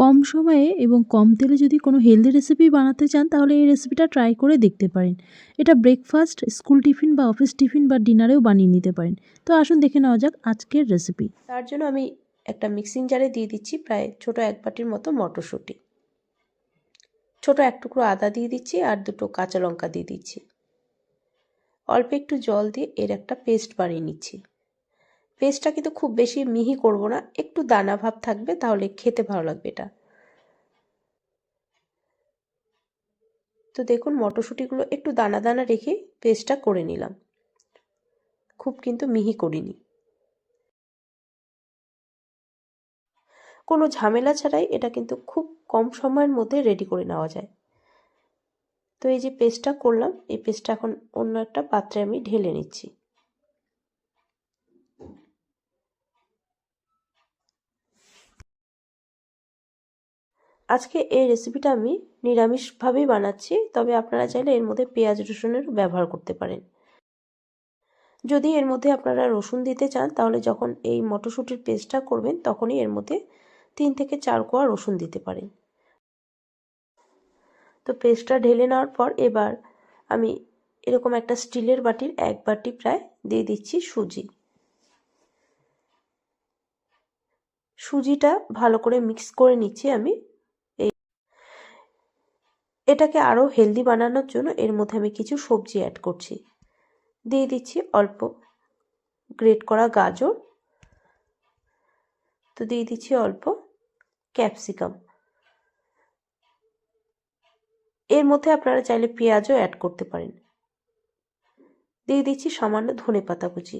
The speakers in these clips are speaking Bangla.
কম সময়ে এবং কম তেলে যদি কোনো হেলদি রেসিপি বানাতে চান, তাহলে এই রেসিপিটা ট্রাই করে দেখতে পারেন। এটা ব্রেকফাস্ট স্কুল টিফিন বা অফিস টিফিন বা ডিনারেও বানিয়ে নিতে পারেন। তো আসুন দেখে নেওয়া যাক আজকের রেসিপি তার জন্য আমি একটা মিক্সিং জারে দিয়ে দিচ্ছি প্রায় ছোট এক বাটির মতো মটরশুঁটি। ছোট এক টুকরো আদা দিয়ে দিচ্ছি আর দুটো কাঁচা লঙ্কা দিয়ে দিচ্ছি। অল্প একটু জল দিয়ে এর একটা পেস্ট বানিয়ে নিচ্ছি। পেস্টটা কিন্তু খুব বেশি মিহি করব না, একটু দানা ভাব থাকবে, তাহলে খেতে ভালো লাগবে এটা। তো দেখুন, মটরশুঁটিগুলো একটু দানা দানা রেখে পেস্টটা করে নিলাম। খুব কিন্তু মিহি করিনি। কোনো ঝামেলা ছাড়াই এটা কিন্তু খুব কম সময়ের মধ্যে রেডি করে নেওয়া যায়। তো এই যে পেস্টটা করলাম, এই পেস্টটা এখন অন্য একটা পাত্রে আমি ঢেলে নিচ্ছি। আজকে এই রেসিপিটা আমি নিরামিষভাবেই বানাচ্ছি, তবে আপনারা চাইলে এর মধ্যে পেঁয়াজ রসুনের ব্যবহার করতে পারেন। যদি এর মধ্যে আপনারা রসুন দিতে চান, তাহলে যখন এই মটরশুঁটির পেস্টটা করবেন, তখনই এর মধ্যে তিন থেকে চার কোয়া রসুন দিতে পারেন। তো পেস্টটা ঢেলে নেওয়ার পর এবার আমি এরকম একটা স্টিলের বাটির এক বাটি প্রায় দিয়ে দিচ্ছি সুজি। সুজিটা ভালো করে মিক্স করে নিচ্ছি আমি। এটাকে আরও হেলদি বানানোর জন্য এর মধ্যে আমি কিছু সবজি অ্যাড করছি। দিয়ে দিচ্ছি অল্প গ্রেট করা গাজর। তো দিয়ে দিচ্ছি অল্প ক্যাপসিকাম এর মধ্যে আপনারা চাইলে পেঁয়াজও অ্যাড করতে পারেন। দিয়ে দিচ্ছি সামান্য ধনে পাতা কুচি।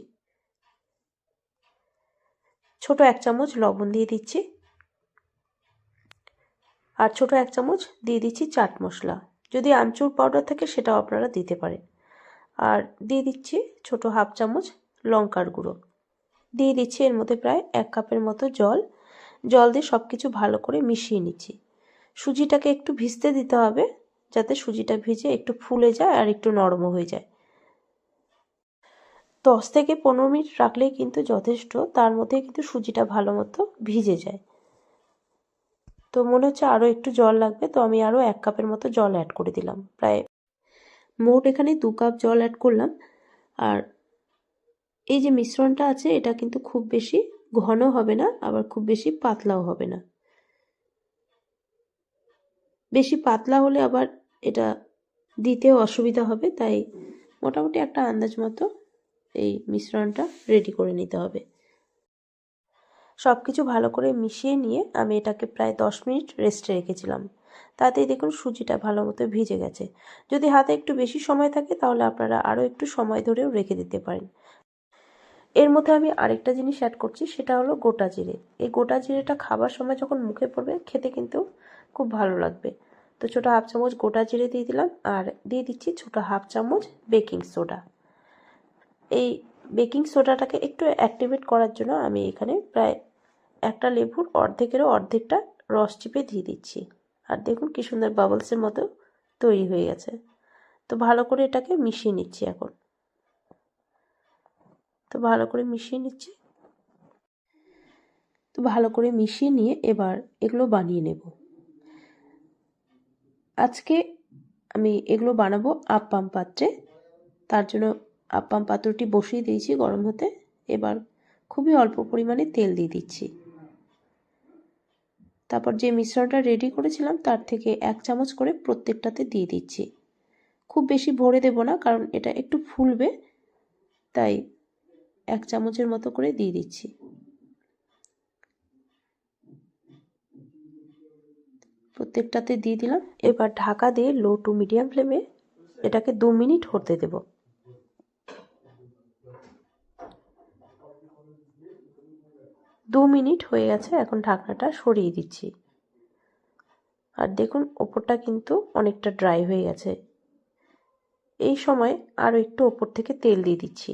ছোট এক চামচ লবণ দিয়ে দিচ্ছি। আর ছোট এক চামচ দিয়ে দিচ্ছি চাট মশলা। যদি আমচুর পাউডার থাকে, সেটাও আপনারা দিতে পারেন। আর দিয়ে দিচ্ছি ছোট হাফ চামচ লঙ্কার গুঁড়ো। দিয়ে দিচ্ছি এর মধ্যে প্রায় এক কাপের মতো জল। জল দিয়ে সব কিছু ভালো করে মিশিয়ে নিচ্ছি। সুজিটাকে একটু ভিজতে দিতে হবে, যাতে সুজিটা ভিজে একটু ফুলে যায় আর একটু নরমও হয়ে যায়। দশ থেকে পনেরো মিনিট রাখলেই কিন্তু যথেষ্ট, তার মধ্যে কিন্তু সুজিটা ভালো মতো ভিজে যায়। তো মনে হচ্ছে আরও একটু জল লাগবে, তো আমি আরও এক কাপের মতো জল অ্যাড করে দিলাম। প্রায় মোট এখানে দু কাপ জল অ্যাড করলাম। আর এই যে মিশ্রণটা আছে, এটা কিন্তু খুব বেশি ঘন হবে না, আবার খুব বেশি পাতলাও হবে না। বেশি পাতলা হলে আবার এটা দিতেও অসুবিধা হবে, তাই মোটামুটি একটা আন্দাজ মতো এই মিশ্রণটা রেডি করে নিতে হবে। সব কিছু ভালো করে মিশিয়ে নিয়ে আমি এটাকে প্রায় দশ মিনিট রেস্টে রেখেছিলাম। তাতেই দেখুন সুজিটা ভালো মতো ভিজে গেছে। যদি হাতে একটু বেশি সময় থাকে তাহলে আপনারা আরও একটু সময় ধরেও রেখে দিতে পারেন। এর মধ্যে আমি আরেকটা জিনিস অ্যাড করছি, সেটা হলো গোটা জিরে। এই গোটা জিরেটা খাবার সময় যখন মুখে পড়বে, খেতে কিন্তু খুব ভালো লাগবে। তো ছোটো হাফ চামচ গোটা জিরে দিয়ে দিলাম, আর দিয়ে দিচ্ছি ছোটো হাফ চামচ বেকিং সোডা। এই বেকিং সোডাটাকে একটু অ্যাক্টিভেট করার জন্য আমি এখানে প্রায় একটা লেবুর অর্ধেকেরও অর্ধেকটা রস চিপে দিয়ে দিচ্ছি। আর দেখুন কী সুন্দর বাবলসের মতো তৈরি হয়ে গেছে। তো ভালো করে এটাকে মিশিয়ে নিচ্ছি এখন। তো ভালো করে মিশিয়ে নিচ্ছি। তো ভালো করে মিশিয়ে নিয়ে এবার এগুলো বানিয়ে নেব। আজকে আমি এগুলো বানাবো আপ্পাম পাত্রে। তার জন্য আপ্পাম পাত্রটি বসিয়ে দিয়েছি গরম হতে। এবার খুবই অল্প পরিমাণে তেল দিয়ে দিচ্ছি। তারপর যে মিশ্রণটা রেডি করেছিলাম, তার থেকে এক চামচ করে প্রত্যেকটাতে দিয়ে দিচ্ছি। খুব বেশি ভরে দেব না, কারণ এটা একটু ফুলবে, তাই এক চামচের মতো করে দিয়ে দিচ্ছি। প্রত্যেকটাতে দিয়ে দিলাম। এবার ঢাকা দিয়ে লো টু মিডিয়াম ফ্লেমে এটাকে দু মিনিট হতে দেব। দু মিনিট হয়ে গেছে, এখন ঢাকনাটা সরিয়ে দিচ্ছি। আর দেখুন, ওপরটা কিন্তু অনেকটা ড্রাই হয়ে গেছে। এই সময় আরও একটু ওপর থেকে তেল দিয়ে দিচ্ছি।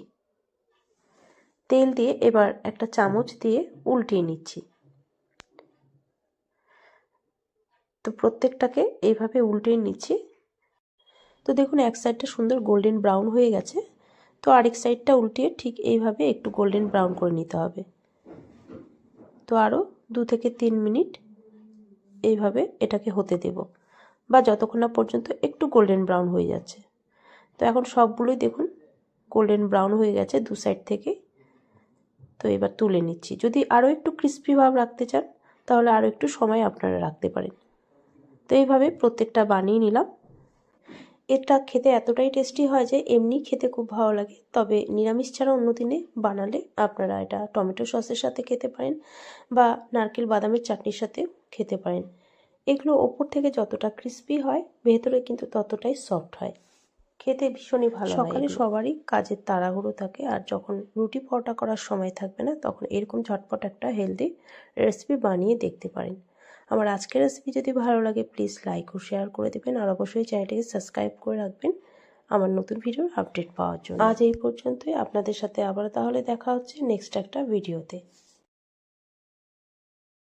তেল দিয়ে এবার একটা চামচ দিয়ে উল্টিয়ে নিচ্ছি। তো প্রত্যেকটাকে এইভাবে উল্টিয়ে নিচ্ছি। তো দেখুন, এক সাইডটা সুন্দর গোল্ডেন ব্রাউন হয়ে গেছে। তো আরেক সাইডটা উল্টিয়ে ঠিক এইভাবে একটু গোল্ডেন ব্রাউন করে নিতে হবে। তো আরও দু থেকে তিন মিনিট এইভাবে এটাকে হতে দেব। বা যতক্ষণ না পর্যন্ত একটু গোল্ডেন ব্রাউন হয়ে যাচ্ছে। তো এখন সবগুলোই দেখুন গোল্ডেন ব্রাউন হয়ে গেছে দু সাইড থেকে। তো এবার তুলে নিচ্ছি। যদি আরও একটু ক্রিস্পি ভাব রাখতে চান, তাহলে আরও একটু সময় আপনারা রাখতে পারেন। তো এইভাবে প্রত্যেকটা বানিয়ে নিলাম। এটা খেতে এতটাই টেস্টি হয় যে এমনি খেতে খুব ভালো লাগে। তবে নিরামিষ ছাড়া অন্য দিনে বানালে আপনারা এটা টমেটো সসের সাথে খেতে পারেন বা নারকেল বাদামের চাটনির সাথে খেতে পারেন। এগুলো ওপর থেকে যতটা ক্রিস্পি হয় ভেতরে কিন্তু ততটাই সফট হয়। খেতে ভীষণই ভালো সকালে সবারই কাজের তাড়াহুড়ো থাকে আর যখন রুটি পরোটা করার সময় থাকবে না তখন এরকম ঝটপট একটা হেলদি রেসিপি বানিয়ে দেখতে পারেন। আমার আজকের রেসিপি যদি ভালো লাগে প্লিজ লাইক ও শেয়ার করে দেবেন আর অবশ্যই চ্যানেলটিকে সাবস্ক্রাইব করে রাখবেন আমার নতুন ভিডিওর আপডেট পাওয়ার জন্য। আজ এই পর্যন্তই, আপনাদের সাথে আবার তাহলে দেখা হচ্ছে নেক্সট একটা ভিডিওতে